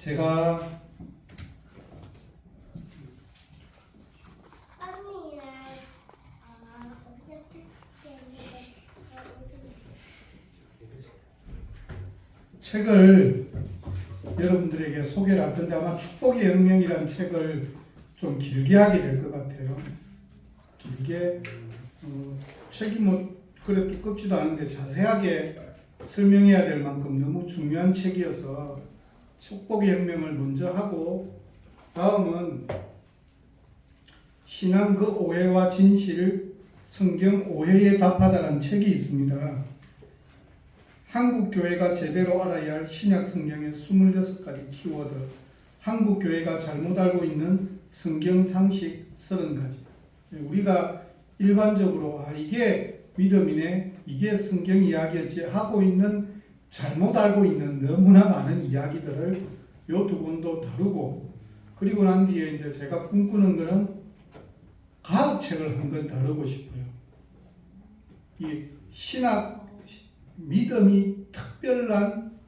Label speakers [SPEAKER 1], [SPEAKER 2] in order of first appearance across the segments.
[SPEAKER 1] 제가 책을 여러분들에게 소개를 할 텐데 아마 축복의 혁명이라는 책을 좀 길게 하게 될 것 같아요. 길게 어, 책이 뭐 그래 두껍지도 않은데 자세하게 설명해야 될 만큼 너무 중요한 책이어서 축복의 혁명을 먼저 하고 다음은 신앙 그 오해와 진실 성경 오해에 답하다라는 책이 있습니다. 한국 교회가 제대로 알아야 할 신약 성경의 26가지 키워드, 한국 교회가 잘못 알고 있는 성경 상식 30가지. 우리가 일반적으로 아 이게 믿음이네, 이게 성경 이야기였지 하고 있는 잘못 알고 있는 너무나 많은 이야기들을 요두 권도 다루고 그리고 난 뒤에 이제 제가 꿈꾸는 거는 과학책을 한 권 다루고 싶어요. 이 신학 믿음이 특별한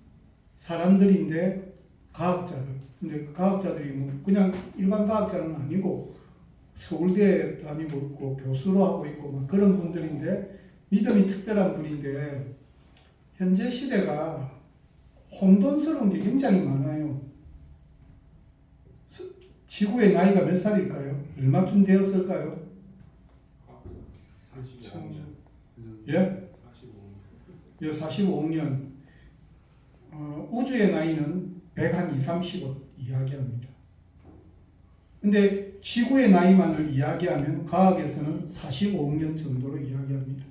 [SPEAKER 1] 사람들인데 과학자들. 근데 그 과학자들이 뭐 그냥 일반 과학자는 아니고 서울대 다니고 있고 교수로 하고 있고 막 그런 분들인데 믿음이 특별한 분인데 현재 시대가 혼돈스러운 게 굉장히 많아요. 스- 지구의 나이가 몇 살일까요? 얼마쯤 되었을까요?
[SPEAKER 2] 45년.
[SPEAKER 1] 예?
[SPEAKER 2] 45년.
[SPEAKER 1] 이 45년 어, 우주의 나이는 100한 2, 30억 이야기합니다. 근데 지구의 나이만을 이야기하면 과학에서는 45억 년 정도로 이야기합니다.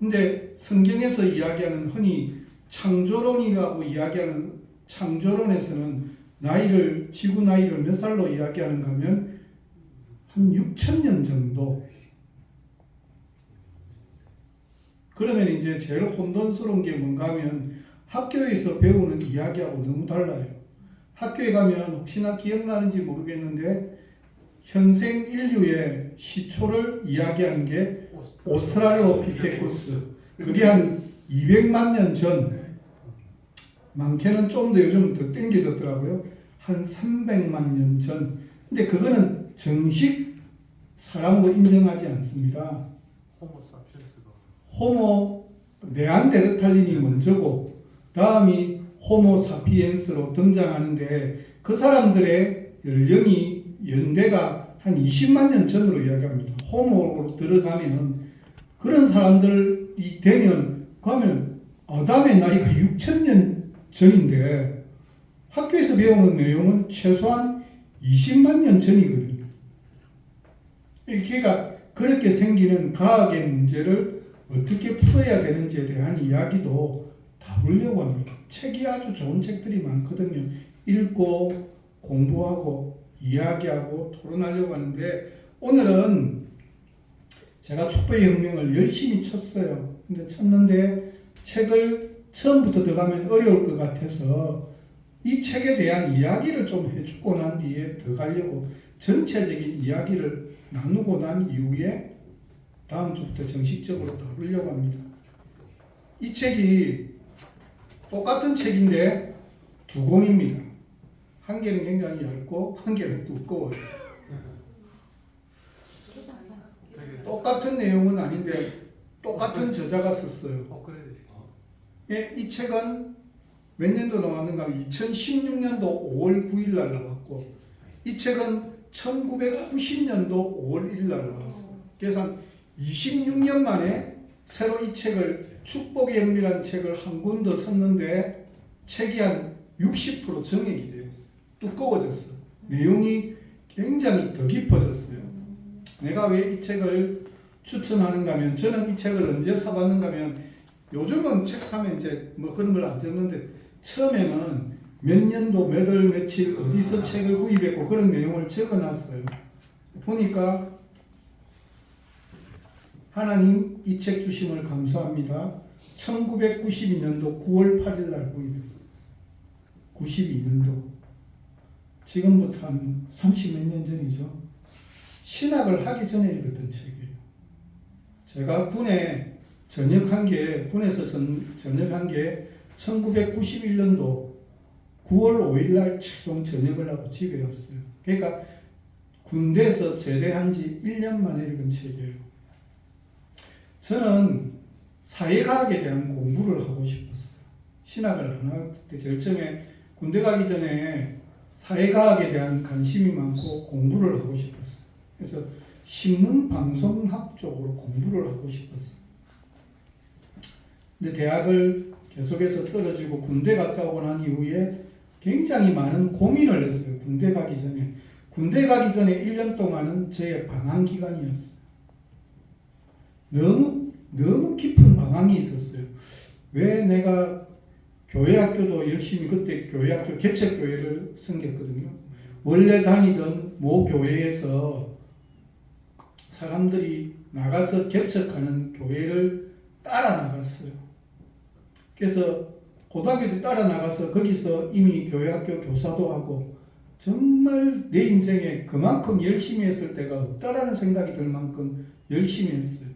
[SPEAKER 1] 근데 성경에서 이야기하는 흔히 창조론이라고 이야기하는 창조론에서는 나이를 지구 나이를 몇 살로 이야기하는가 하면 한 6천 년 정도 그러면 이제 제일 혼돈스러운 게 뭔가 하면 학교에서 배우는 이야기하고 너무 달라요. 학교에 가면 혹시나 기억나는지 모르겠는데 현생 인류의 시초를 이야기하는 게 오스트랄로피테쿠스. 그게 한 200만 년 전, 많게는 좀 더 요즘 더 땡겨졌더라고요. 한 300만 년 전. 근데 그거는 정식 사람으로 인정하지 않습니다.
[SPEAKER 2] 호모 사피엔스가
[SPEAKER 1] 호모 네안데르탈린이 먼저고 다음이 호모 사피엔스로 등장하는데 그 사람들의 연령이 연대가 한 20만 년 전으로 이야기합니다. 호모로 들어가면 그런 사람들이 되면 그러면 아담의 나이가 6천 년 전인데 학교에서 배우는 내용은 최소한 20만 년 전이거든요. 그러니까 그렇게 생기는 과학의 문제를 어떻게 풀어야 되는지에 대한 이야기도 다루려고 합니다. 책이 아주 좋은 책들이 많거든요. 읽고 공부하고 이야기하고 토론하려고 하는데 오늘은 제가 축복의 혁명을 열심히 쳤어요. 근데 쳤는데 책을 처음부터 들어가면 어려울 것 같아서 이 책에 대한 이야기를 좀 해주고 난 뒤에 더 가려고 전체적인 이야기를 나누고 난 이후에 다음 주부터 정식적으로 다루려고 합니다. 이 책이 똑같은 책인데 두 권입니다. 한 개는 굉장히 얇고 한 개는 두꺼워요.
[SPEAKER 2] 되게
[SPEAKER 1] 똑같은 내용은 아닌데 똑같은 저자가 썼어요.
[SPEAKER 2] 업그레이드 시켜.
[SPEAKER 1] 예, 이 책은 몇 년도 나왔는가 하면 2016년도 5월 9일 날 나왔고 이 책은 1990년도 5월 1일 날 나왔어요. 그래서 한 26년 만에 새로 이 책을 축복의 영미라는 책을 한 권 더 썼는데 책이 한 60% 정액이 되었어요. 두꺼워졌어. 내용이 굉장히 더 깊어졌어요. 내가 왜 이 책을 추천하는가 하면 저는 이 책을 언제 사봤는가 하면 요즘은 책 사면 이제 뭐 그런 걸 안 적는데 처음에는 몇 년도 몇 월 며칠 어디서 책을 구입했고 그런 내용을 적어놨어요. 보니까 하나님 이 책 주심을 감사합니다. 1992년도 9월 8일 날 구입했어요. 92년도. 지금부터 한 30몇 년 전이죠. 신학을 하기 전에 읽었던 책이에요. 제가 군에 전역한 게 군에서 전, 전역한 게 1991년도 9월 5일 날 최종 전역을 하고 집에 왔어요. 그러니까 군대에서 제대한 지 1년 만에 읽은 책이에요. 저는 사회과학에 대한 공부를 하고 싶었어요. 신학을 안 할때 처음에 군대 가기 전에 사회과학에 대한 관심이 많고 공부를 하고 싶었어요. 그래서 신문 방송학 쪽으로 공부를 하고 싶었어요. 근데 대학을 계속해서 떨어지고 군대 갔다 오고 난 이후에 굉장히 많은 고민을 했어요. 군대 가기 전에. 군대 가기 전에 1년 동안은 저의 방황 기간이었어요. 너무, 너무 깊은 방황이 있었어요. 왜 내가 교회 학교도 열심히 그때 교회 학교 개척 교회를 섬겼거든요. 원래 다니던 모 교회에서 사람들이 나가서 개척하는 교회를 따라 나갔어요. 그래서 고등학교 때 따라 나가서 거기서 이미 교회 학교 교사도 하고 정말 내 인생에 그만큼 열심히 했을 때가 없다라는 생각이 들 만큼 열심히 했어요.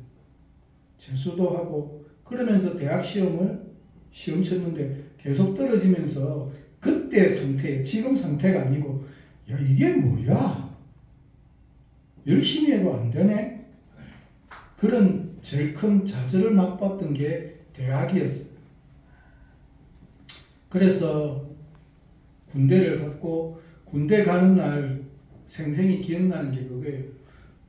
[SPEAKER 1] 재수도 하고 그러면서 대학 시험을 시험 쳤는데 계속 떨어지면서 그때 상태, 지금 상태가 아니고 야 이게 뭐야? 열심히 해도 안 되네. 그런 제일 큰 좌절을 맛봤던 게 대학이었어요. 그래서 군대를 갔고 군대 가는 날 생생히 기억나는 게 그거예요.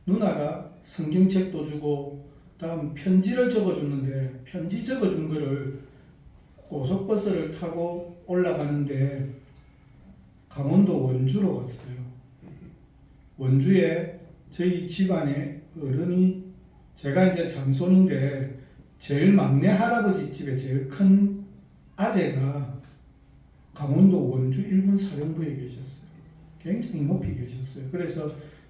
[SPEAKER 1] 누나가 성경책도 주고 다음 편지를 적어줬는데 편지 적어준 거를 고속버스를 타고 올라가는데 강원도 원주로 갔어요. 원주에 저희 집안에 어른이 제가 이제 장손인데 제일 막내 할아버지 집에 제일 큰 아재가 강원도 원주 일군 사령부에 계셨어요. 굉장히 높이 계셨어요. 그래서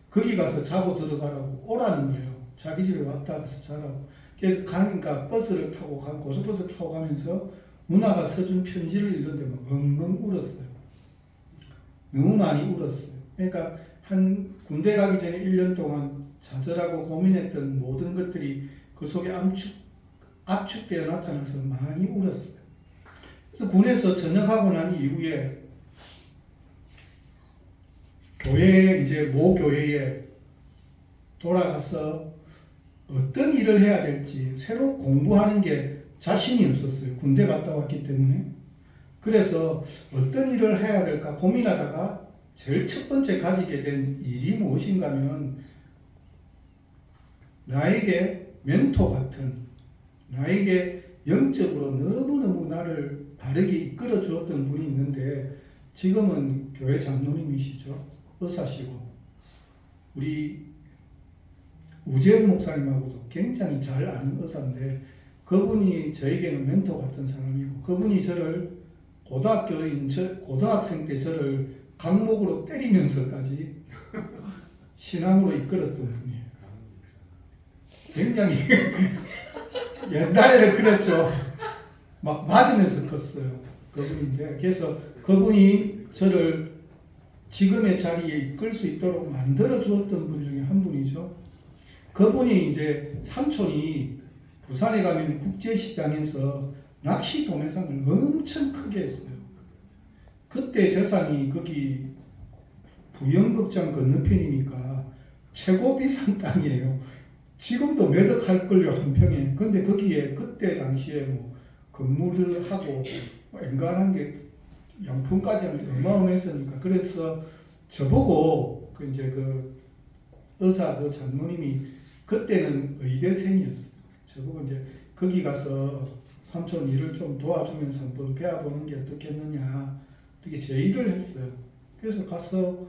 [SPEAKER 1] 거기 가서 자고 들어가라고 오라는 거예요. 자기 집에 왔다 가서 자라고. 그래서 가니까 버스를 타고 가 고속버스 타고 가면서 누나가 써준 편지를 읽는데 막 엉엉 울었어요. 너무 많이 울었어요. 그러니까 한 군대 가기 전에 1년 동안 좌절하고 고민했던 모든 것들이 그 속에 압축, 압축되어 나타나서 많이 울었어요. 그래서 군에서 전역하고 난 이후에 교회 이제 모 교회에 돌아가서 어떤 일을 해야 될지 새로 공부하는 게 자신이 없었어요. 군대 갔다 왔기 때문에. 그래서 어떤 일을 해야 될까 고민하다가 제일 첫 번째 가지게 된 일이 무엇인가 하면 나에게 멘토 같은 나에게 영적으로 너무너무 나를 바르게 이끌어 주었던 분이 있는데 지금은 교회 장로님이시죠. 의사시고 우리 우재현 목사님하고도 굉장히 잘 아는 의사인데 그분이 저에게는 멘토 같은 사람이고 그분이 저를 고등학교인 저 고등학생 때 저를 강목으로 때리면서까지 신앙으로 이끌었던 분이에요. 굉장히 옛날에는 그랬죠. 막 맞으면서 컸어요. 그분인데 그래서 그분이 저를 지금의 자리에 이끌 수 있도록 만들어 주었던 분 중에 한 분이죠. 그분이 이제 삼촌이 부산에 가면 국제시장에서 낚시 도매상을 엄청 크게 했어요. 그때 재산이 거기 부영극장 건너편이니까 최고 비싼 땅이에요. 지금도 매덕할걸요 한 평에. 근데 거기에 그때 당시에 뭐 건물을 하고 뭐 엔간한 게 양품까지 하면 어마어마했으니까 그래서 저보고 그 이제 그 의사 그 장로님이 그때는 의대생이었어요. 저보고 이제 거기 가서 삼촌 일을 좀 도와주면서 한번 배워보는 게 어떻겠느냐 이렇게 제의를 했어요. 그래서 가서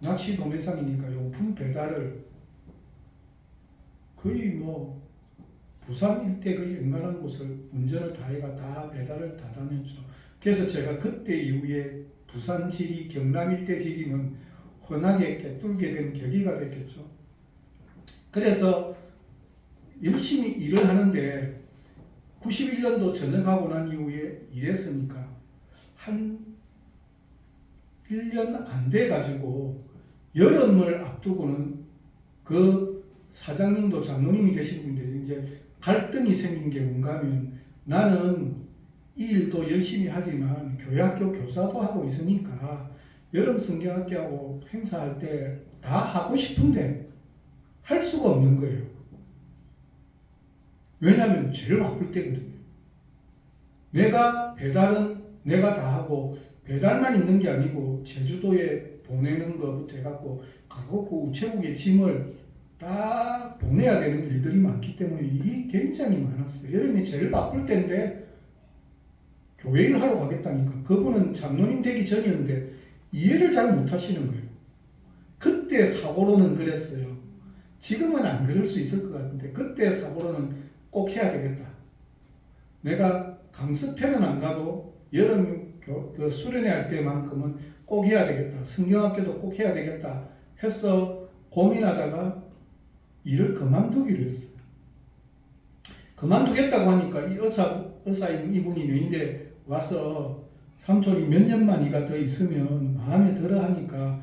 [SPEAKER 1] 낚시 도매상이니까 용품 배달을 거의 뭐 부산 일대 그 연간한 곳을 운전을 다 해가 다 배달을 다 다녔죠. 그래서 제가 그때 이후에 부산 지리, 경남 일대 지리는 흔하게 꿰뚫게 된 계기가 됐겠죠. 그래서 열심히 일을 하는데 91년도 전역하고 난 이후에 일했으니까 한 1년 안 돼 가지고 여름을 앞두고는 그 사장님도 장로님이 되신 분인데 이제 갈등이 생긴 게 뭔가 하면 나는 이 일도 열심히 하지만 교회 학교 교사도 하고 있으니까 여름 성경학교하고 행사할 때 다 하고 싶은데 할 수가 없는 거예요. 왜냐하면 제일 바쁠 때거든요. 내가 배달은 내가 다 하고 배달만 있는 게 아니고 제주도에 보내는 것부터 해갖고 가고 우체국에 짐을 다 보내야 되는 일들이 많기 때문에 일이 굉장히 많았어요. 여름에 제일 바쁠 때인데 교회 일을 하러 가겠다니까. 그분은 장로님 되기 전이었는데 이해를 잘 못하시는 거예요. 그때 사고로는 그랬어요. 지금은 안 그럴 수 있을 것 같은데 그때 사고로는 꼭 해야 되겠다. 내가 강습회는 안 가도 여름 교- 그 수련회 할 때만큼은 꼭 해야 되겠다. 성경학교도 꼭 해야 되겠다. 해서 고민하다가 일을 그만두기로 했어요. 그만두겠다고 하니까 이 의사 의사인 이분이 내인데 와서 삼촌이 몇 년만 이가 더 있으면 마음에 들어 하니까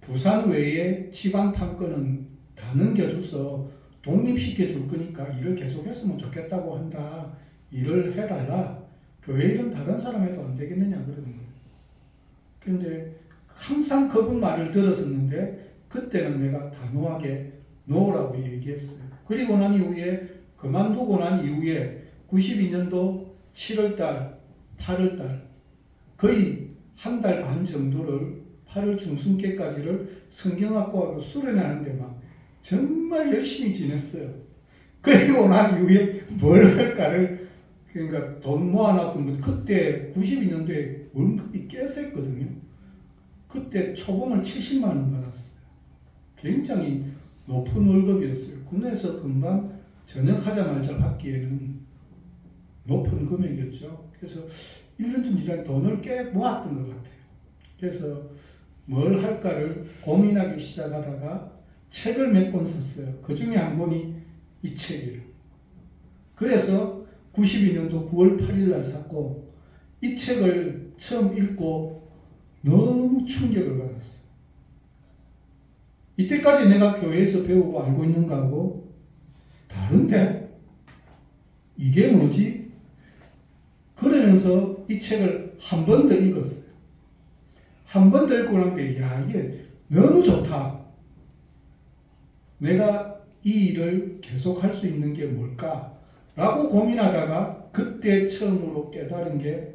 [SPEAKER 1] 부산 외에 지방 판권은 다 넘겨줘서 독립시켜 줄 거니까 일을 계속 했으면 좋겠다고 한다. 일을 해달라. 교회 일은 다른 사람 해도 안 되겠느냐 그러는 거예요. 그런데 항상 그분 말을 들었었는데 그때는 내가 단호하게 노라고 얘기했어요. 그리고 난 이후에 그만두고 난 이후에 92년도 7월달, 8월달 거의 한 달 반 정도를 8월 중순께까지를 성경학과하고 수련하는데 막 정말 열심히 지냈어요. 그리고 난 이후에 뭘 할까를 그러니까 돈 모아놨던 분 그때 92년도에 월급이 꽤 셌거든요. 그때 초봉을 70만 원 받았어요. 굉장히 높은 월급이었어요. 군에서 금방 전역하자마자 받기에는 높은 금액이었죠. 그래서 1년쯤 지나니 돈을 꽤 모았던 것 같아요. 그래서 뭘 할까를 고민하기 시작하다가 책을 몇 권 샀어요. 그 중에 한 권이 이 책이에요. 그래서 92년도 9월 8일 날 샀고 이 책을 처음 읽고 너무 충격을 받았어요. 이때까지 내가 교회에서 배우고 알고 있는 거하고 다른데 이게 뭐지? 그러면서 이 책을 한 번 더 읽었어요. 한 번 더 읽고 나니까 야 이게 너무 좋다. 내가 이 일을 계속 할 수 있는 게 뭘까? 라고 고민하다가 그때 처음으로 깨달은 게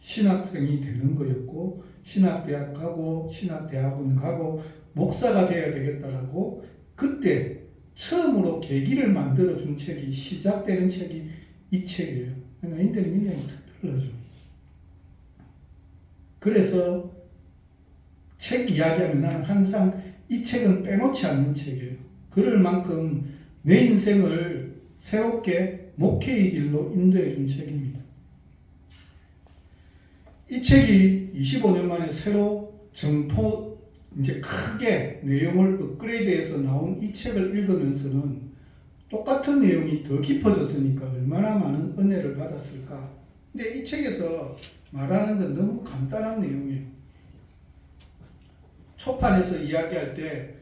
[SPEAKER 1] 신학생이 되는 거였고 신학대학 가고 신학대학원 가고 목사가 되어야 되겠다라고 그때 처음으로 계기를 만들어 준 책이 시작되는 책이 이 책이에요. 나인들이 굉장히 특별하죠. 그래서 책 이야기하면 나는 항상 이 책은 빼놓지 않는 책이에요. 그럴 만큼 내 인생을 새롭게 목회의 길로 인도해 준 책입니다. 이 책이 25년 만에 새로 정포 이제 크게 내용을 업그레이드해서 나온 이 책을 읽으면서는 똑같은 내용이 더 깊어졌으니까 얼마나 많은 은혜를 받았을까. 근데 이 책에서 말하는 건 너무 간단한 내용이에요. 초판에서 이야기할 때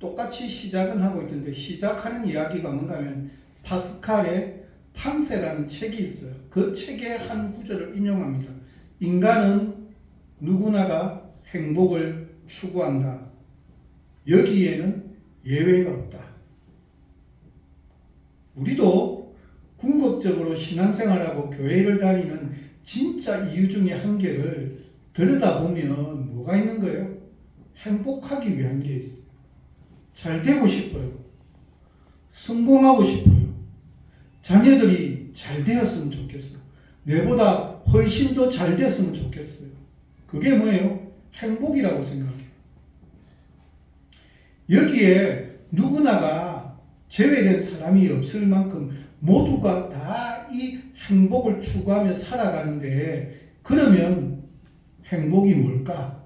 [SPEAKER 1] 똑같이 시작은 하고 있던데 시작하는 이야기가 뭔가 하면 파스칼의 팡세라는 책이 있어요. 그 책의 한 구절을 인용합니다. 인간은 누구나가 행복을 추구한다. 여기에는 예외가 없다. 우리도 궁극적으로 신앙생활하고 교회를 다니는 진짜 이유 중에 한 개를 들여다보면 뭐가 있는 거예요? 행복하기 위한 게 있어요. 잘 되고 싶어요. 성공하고 싶어요. 자녀들이 잘 되었으면 좋겠어. 내보다 훨씬 더 잘 됐으면 좋겠어요. 그게 뭐예요? 행복이라고 생각해요. 여기에 누구나가 제외된 사람이 없을 만큼 모두가 다 이 행복을 추구하며 살아가는데 그러면 행복이 뭘까?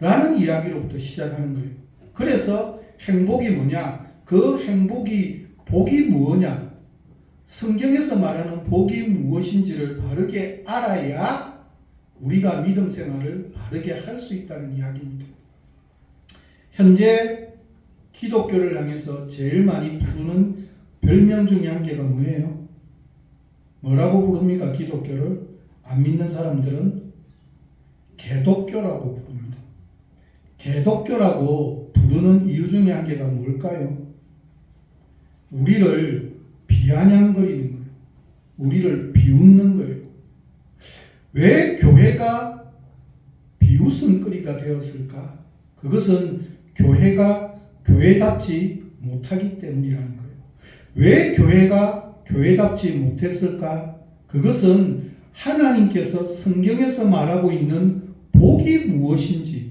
[SPEAKER 1] 라는 이야기로부터 시작하는 거예요. 그래서 행복이 뭐냐? 그 행복이 복이 뭐냐? 성경에서 말하는 복이 무엇인지를 바르게 알아야 우리가 믿음 생활을 바르게 할 수 있다는 이야기입니다. 현재 기독교를 향해서 제일 많이 부르는 별명 중에 한 개가 뭐예요? 뭐라고 부릅니까? 기독교를 안 믿는 사람들은 개독교라고 부릅니다. 개독교라고 부르는 이유 중에 한 개가 뭘까요? 우리를 비아냥거리는 거예요. 우리를 비웃는 거예요. 왜 교회가 비웃음거리가 되었을까? 그것은 교회가 교회답지 못하기 때문이라는 거예요. 왜 교회가 교회답지 못했을까? 그것은 하나님께서 성경에서 말하고 있는 복이 무엇인지,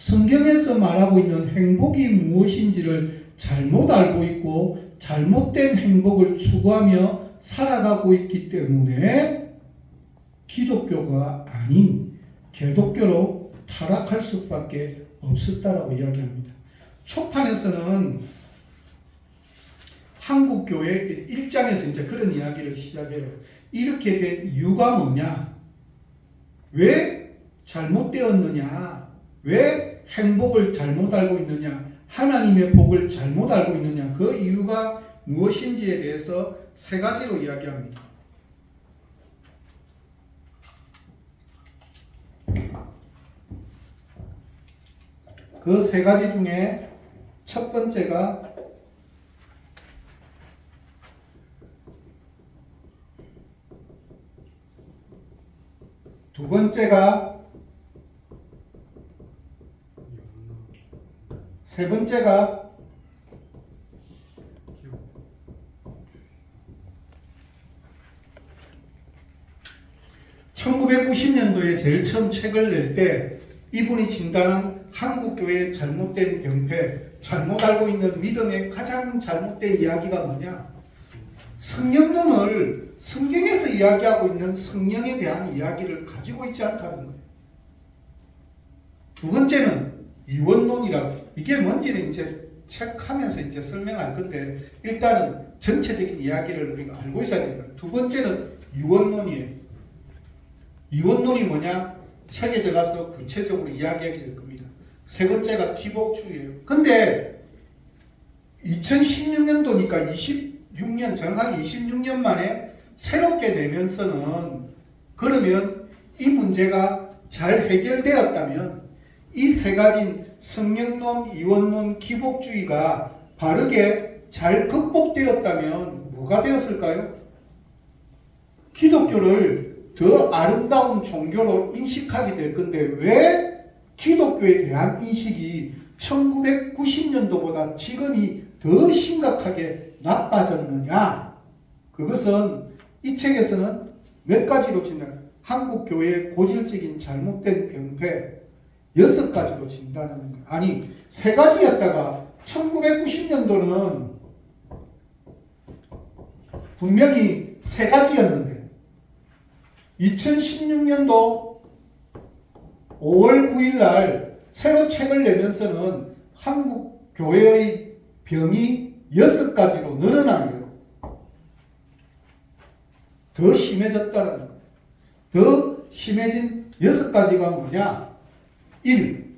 [SPEAKER 1] 성경에서 말하고 있는 행복이 무엇인지를 잘못 알고 있고, 잘못된 행복을 추구하며 살아가고 있기 때문에 기독교가 아닌 개독교로 타락할 수밖에 없었다라고 이야기합니다. 초판에서는 한국 교회 1장에서 이제 그런 이야기를 시작해요. 이렇게 된 이유가 뭐냐? 왜 잘못되었느냐? 왜 행복을 잘못 알고 있느냐? 하나님의 복을 잘못 알고 있느냐? 그 이유가 무엇인지에 대해서 세 가지로 이야기합니다. 그 세 가지 중에 첫 번째가 두 번째가 세 번째가 (1990년도에) 제일 처음 책을 낼 때 이분이 진단한 한국 교회의 잘못된 병폐, 잘못 알고 있는 믿음의 가장 잘못된 이야기가 뭐냐? 성령론을 성경에서 이야기하고 있는 성령에 대한 이야기를 가지고 있지 않다는 거예요. 두 번째는 이원론이라고 이게 뭔지는 이제 책하면서 이제 설명할 건데 일단은 전체적인 이야기를 우리가 알고 있어야 됩니다. 두 번째는 이원론이에요. 이원론이 뭐냐? 책에 들어가서 구체적으로 이야기하게 될 겁니다. 세 번째가 기복주의예요. 근데 2016년도니까 26년 정확하게 26년 만에 새롭게 내면서는 그러면 이 문제가 잘 해결되었다면 이 세 가지 성령론, 이원론, 기복주의가 바르게 잘 극복되었다면 뭐가 되었을까요? 기독교를 더 아름다운 종교로 인식하게 될 건데 왜 기독교에 대한 인식이 1990년도보다 지금이 더 심각하게 나빠졌느냐? 그것은 이 책에서는 몇 가지로 진단, 한국 교회의 고질적인 잘못된 병폐 여섯 가지로 진단하는 거예요. 아니 세 가지였다가 1990년도는 분명히 세 가지였는데 2016년도 5월 9일 날 새로 책을 내면서는 한국 교회의 병이 여섯 가지로 늘어난 거예요. 더 심해졌다는 거예요. 더 심해진 여섯 가지가 뭐냐? 1.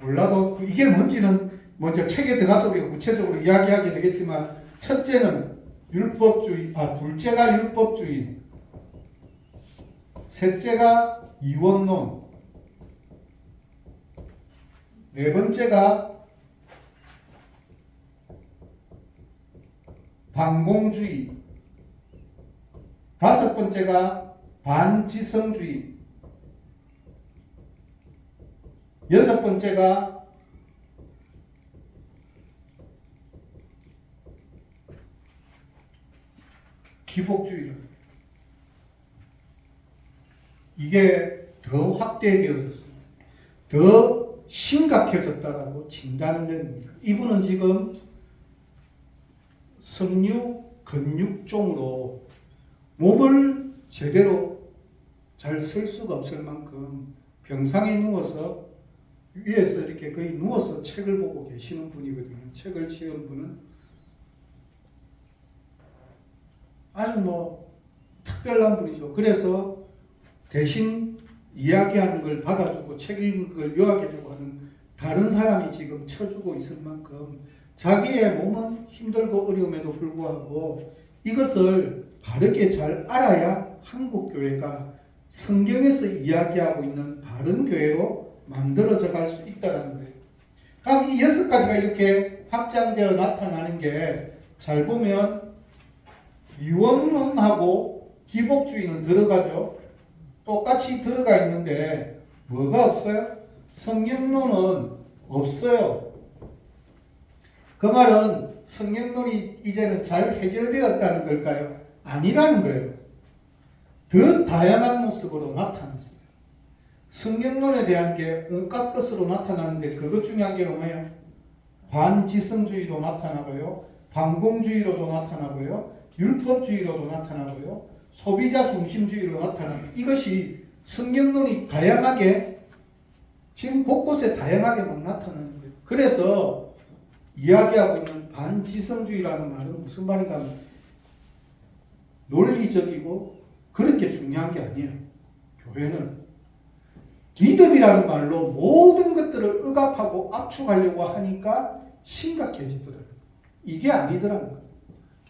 [SPEAKER 1] 몰라도 그 이게 뭔지는 먼저 책에 들어가서 우리가 구체적으로 이야기하게 되겠지만 첫째는 율법주의, 아 둘째가 율법주의, 셋째가 이원론, 네 번째가 반공주의, 다섯 번째가 반지성주의, 여섯 번째가 기복주의를 이게 더 확대되어졌습니다. 더 심각해졌다라고 진단을 냅니다. 이분은 지금 석류 근육종으로 몸을 제대로 잘 쓸 수가 없을 만큼 병상에 누워서 위에서 이렇게 거의 누워서 책을 보고 계시는 분이거든요. 책을 지은 분은 아주 뭐 특별한 분이죠. 그래서 대신 이야기하는 걸 받아주고 책 읽는 걸 요약해주고 하는 다른 사람이 지금 쳐주고 있을 만큼 자기의 몸은 힘들고 어려움에도 불구하고 이것을 바르게 잘 알아야 한국 교회가 성경에서 이야기하고 있는 바른 교회로 만들어져 갈 수 있다는 거예요. 그럼 이 여섯 가지가 이렇게 확장되어 나타나는 게 잘 보면 유언론하고 기복주의는 들어가죠. 똑같이 들어가 있는데 뭐가 없어요? 성경론은 없어요. 그 말은 성경론이 이제는 잘 해결되었다는 걸까요? 아니라는 거예요. 더 다양한 모습으로 나타났어요. 성경론에 대한 게 온갖 것으로 나타나는데 그것 중에 한 게 뭐예요? 반지성주의로 나타나고요. 반공주의로도 나타나고요. 율법주의로도 나타나고요. 소비자 중심주의로 나타나고 이것이 성경론이 다양하게 지금 곳곳에 다양하게 막 나타나는 거예요. 그래서 이야기하고 있는 반지성주의라는 말은 무슨 말인가 하면 논리적이고 그런 게 중요한 게 아니에요. 교회는 믿음이라는 말로 모든 것들을 억압하고 압축하려고 하니까 심각해지더라고요. 이게 아니더라는 거예요.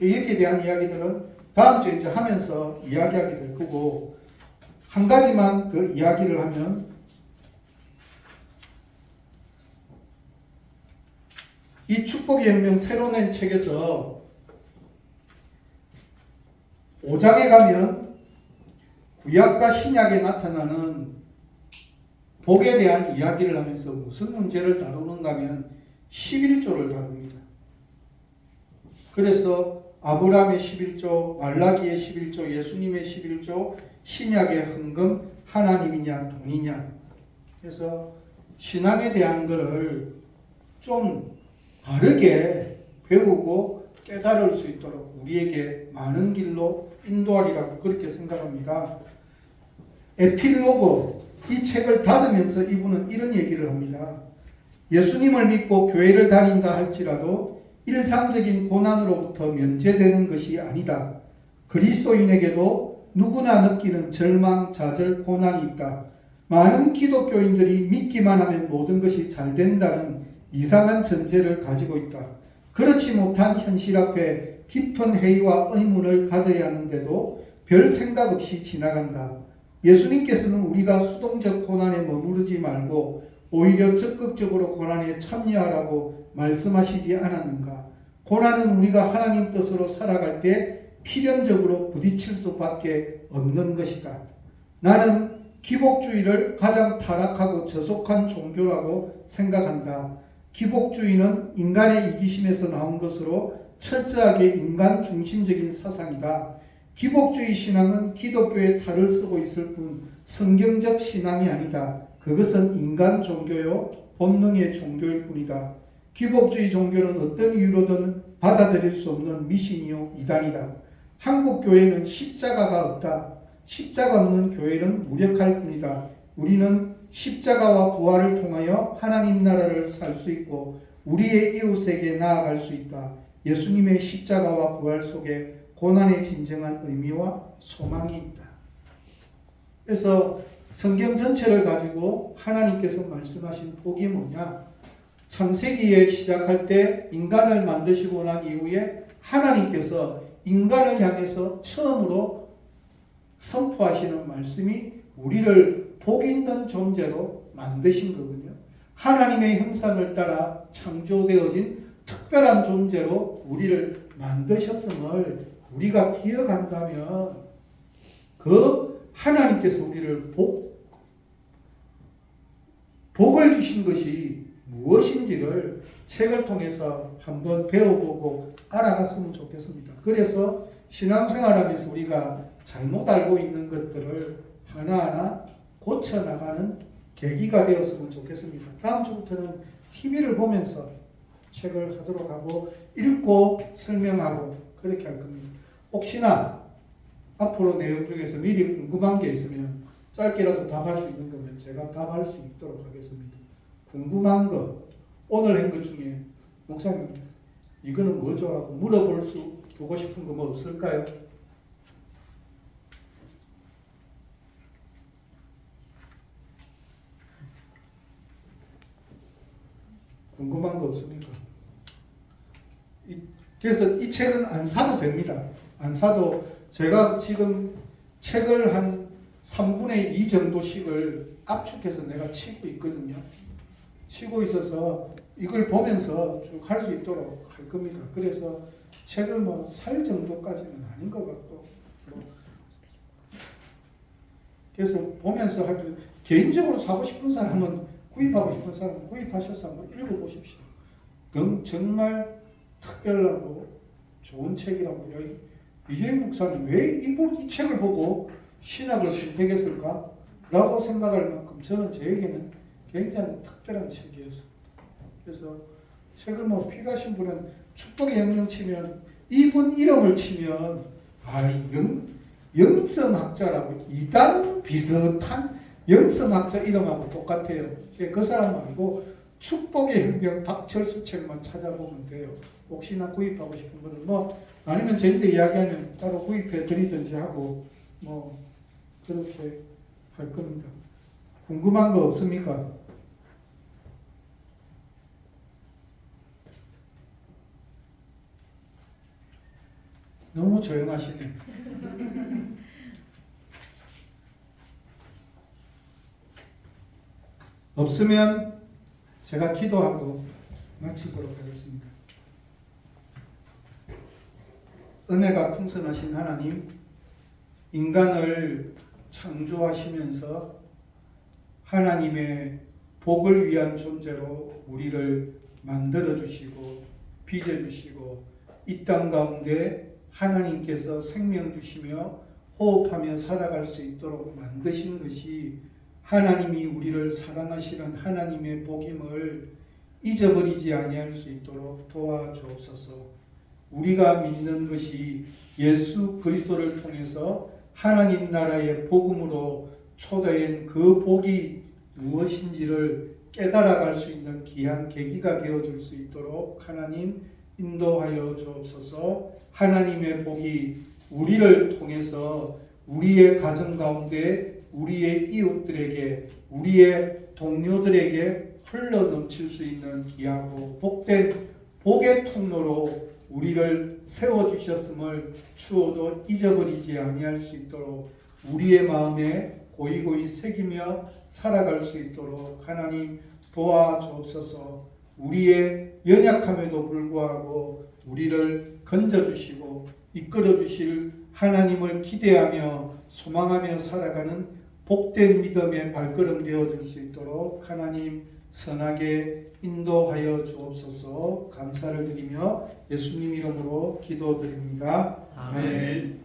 [SPEAKER 1] 여기에 대한 이야기들은 다음 주에 이제 하면서 이야기하게 될 거고 한 가지만 더 이야기를 하면 이 축복의 혁명 새로 낸 책에서 5장에 가면 구약과 신약에 나타나는 복에 대한 이야기를 하면서 무슨 문제를 다루는가 하면 11조를 다룹니다. 그래서 아브라함의 11조, 말라기의 11조, 예수님의 11조, 신약의 헌금, 하나님이냐 돈이냐. 그래서 신앙에 대한 것을 좀 바르게 배우고 깨달을 수 있도록 우리에게 많은 길로 인도하리라고 그렇게 생각합니다. 에필로그 이 책을 닫으면서 이분은 이런 얘기를 합니다. 예수님을 믿고 교회를 다닌다 할지라도 일상적인 고난으로부터 면제되는 것이 아니다. 그리스도인에게도 누구나 느끼는 절망, 좌절, 고난이 있다. 많은 기독교인들이 믿기만 하면 모든 것이 잘 된다는 이상한 전제를 가지고 있다. 그렇지 못한 현실 앞에 깊은 회의와 의문을 가져야 하는데도 별 생각 없이 지나간다. 예수님께서는 우리가 수동적 고난에 머무르지 말고 오히려 적극적으로 고난에 참여하라고 말씀하시지 않았는가? 고난은 우리가 하나님 뜻으로 살아갈 때 필연적으로 부딪힐 수밖에 없는 것이다. 나는 기복주의를 가장 타락하고 저속한 종교라고 생각한다. 기복주의는 인간의 이기심에서 나온 것으로 철저하게 인간 중심적인 사상이다. 기복주의 신앙은 기독교의 탈을 쓰고 있을 뿐 성경적 신앙이 아니다. 그것은 인간 종교요 본능의 종교일 뿐이다. 기복주의 종교는 어떤 이유로든 받아들일 수 없는 미신이요 이단이다. 한국 교회는 십자가가 없다. 십자가 없는 교회는 무력할 뿐이다. 우리는 십자가와 부활을 통하여 하나님 나라를 살 수 있고 우리의 이웃에게 나아갈 수 있다. 예수님의 십자가와 부활 속에 고난의 진정한 의미와 소망이 있다. 그래서 성경 전체를 가지고 하나님께서 말씀하신 복이 뭐냐? 창세기에 시작할 때 인간을 만드시고 난 이후에 하나님께서 인간을 향해서 처음으로 선포하시는 말씀이 우리를 복 있는 존재로 만드신 거군요. 하나님의 형상을 따라 창조되어진 특별한 존재로 우리를 만드셨음을 우리가 기억한다면 그 하나님께서 우리를 복, 복을 주신 것이 무엇인지를 책을 통해서 한번 배워보고 알아갔으면 좋겠습니다. 그래서 신앙생활 하면서 우리가 잘못 알고 있는 것들을 하나하나 고쳐나가는 계기가 되었으면 좋겠습니다. 다음 주부터는 TV를 보면서 책을 하도록 하고 읽고 설명하고 그렇게 할 겁니다. 혹시나 앞으로 내용 중에서 미리 궁금한 게 있으면 짧게라도 답할 수 있는 거면 제가 답할 수 있도록 하겠습니다. 궁금한 거 오늘 한 것 중에 목사님 이거는 뭐죠? 라고 물어볼 수 두고 싶은 거 뭐 없을까요? 궁금한 거 없습니까? 이- 그래서 이 책은 안 사도 됩니다. 안 사도 제가 지금 책을 한 3분의 2 정도씩을 압축해서 내가 치고 있거든요. 치고 있어서 이걸 보면서 쭉 할 수 있도록 할 겁니다. 그래서 책을 뭐 살 정도까지는 아닌 것 같고 뭐 그래서 보면서 할때 개인적으로 사고 싶은 사람은 구입하고 싶은 사람은 구입하셔서 한번 읽어보십시오. 그건 정말 특별하고 좋은 책이라고요. 이재용 목사는 왜이 이 책을 보고 신학을 선택했을까? 라고 생각할 만큼 저는 저에게는 굉장히 특별한 책이었습니다. 그래서 책을 뭐 필요하신 분은 축복의 영령 치면 이분 이름을 치면 아 영, 영성학자라고 이단 비슷한 영성학자 이름하고 똑같아요. 그 사람 말고 축복의 혁명 박철수 책만 찾아보면 돼요. 혹시나 구입하고 싶은 분은 뭐 아니면 저희들 이야기하면 따로 구입해 드리든지 하고 뭐 그렇게 할 겁니다. 궁금한 거 없습니까? 너무 조용하시네. 없으면 제가 기도하고 마치도록 하겠습니다. 은혜가 풍성하신 하나님, 인간을 창조하시면서 하나님의 복을 위한 존재로 우리를 만들어 주시고 빚어 주시고 이 땅 가운데 하나님께서 생명 주시며 호흡하며 살아갈 수 있도록 만드신 것이 하나님이 우리를 사랑하시는 하나님의 복임을 잊어버리지 아니할 수 있도록 도와주옵소서. 우리가 믿는 것이 예수 그리스도를 통해서 하나님 나라의 복음으로 초대한 그 복이 무엇인지를 깨달아갈 수 있는 귀한 계기가 되어 줄 수 있도록 하나님 인도하여 주옵소서. 하나님의 복이 우리를 통해서 우리의 가정 가운데 우리의 이웃들에게 우리의 동료들에게 흘러 넘칠 수 있는 귀하고 복된 복의 통로로 우리를 세워 주셨음을 추호도 잊어버리지 아니할 수 있도록 우리의 마음에 고이고이 새기며 살아갈 수 있도록 하나님 도와주옵소서. 우리의 연약함에도 불구하고 우리를 건져 주시고 이끌어 주실 하나님을 기대하며 소망하며 살아가는 복된 믿음의 발걸음 되어 줄 수 있도록 하나님 선하게 인도하여 주옵소서 감사를 드리며 예수님 이름으로 기도드립니다.
[SPEAKER 2] 아멘.